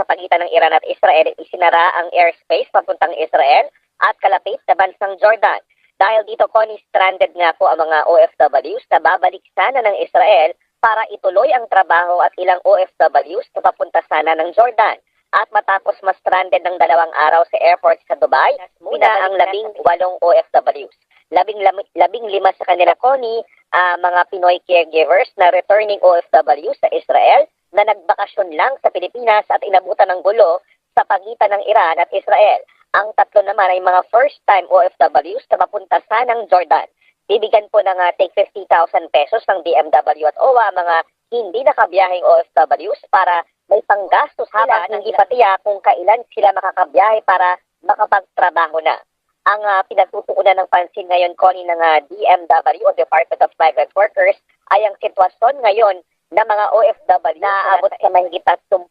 sa pagitan ng Iran at Israel, isinara ang airspace papuntang Israel at kalapit sa bansang Jordan. Dahil dito, Connie, stranded nga po ang mga OFWs na babalik sana ng Israel para ituloy ang trabaho at ilang OFWs na papunta sana ng Jordan. At matapos mas stranded ng dalawang araw sa airport sa Dubai, muna ang labing walong OFWs. Labing, labing lima sa kanila, Connie, ah, mga Pinoy caregivers na returning OFW sa Israel na nagbakasyon lang sa Pilipinas at inabutan ng gulo sa pagitan ng Iran at Israel. Ang tatlo naman ay mga first-time OFWs na mapunta sa ng Jordan. Bibigyan po ng ah, take 50,000 pesos ng BMW at OWA mga hindi nakabiyaheng OFWs para may panggastos sila at hindi patiya kung kailan sila makakabiyahe para makapagtrabaho na. Ang uh, pinagtutuunan ng pansin ngayon, Connie, ng ah, DMW o Department of Migrant Workers ay ang sitwasyon ngayon ng mga OFW na aabot sa mahigit at 10,000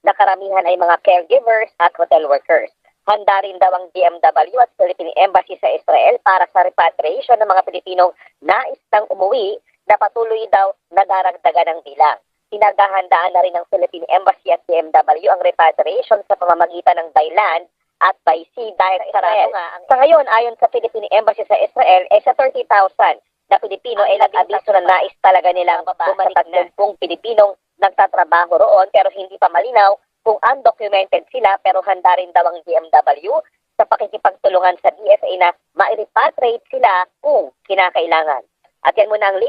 na karamihan ay mga caregivers at hotel workers. Handa rin daw ang DMW at Philippine Embassy sa Israel para sa repatriation ng mga Pilipinong nais nang umuwi na patuloy daw na daragdagan ng bilang. Pinaghahandaan na rin ng Philippine Embassy at DMW ang repatriation sa pamamagitan ng by land at by sea dahil sa Israel. Sa ngayon, ayon sa Philippine Embassy sa Israel, eh sa 30,000 na Pilipino ay nag-abiso na nais talaga nilang bumalik sa tatlong Pilipinong nagtatrabaho roon pero hindi pa malinaw kung undocumented sila pero handa rin daw ang DMW sa pakikipagtulungan sa DFA na ma-repatriate sila kung kinakailangan. At yan muna ang latest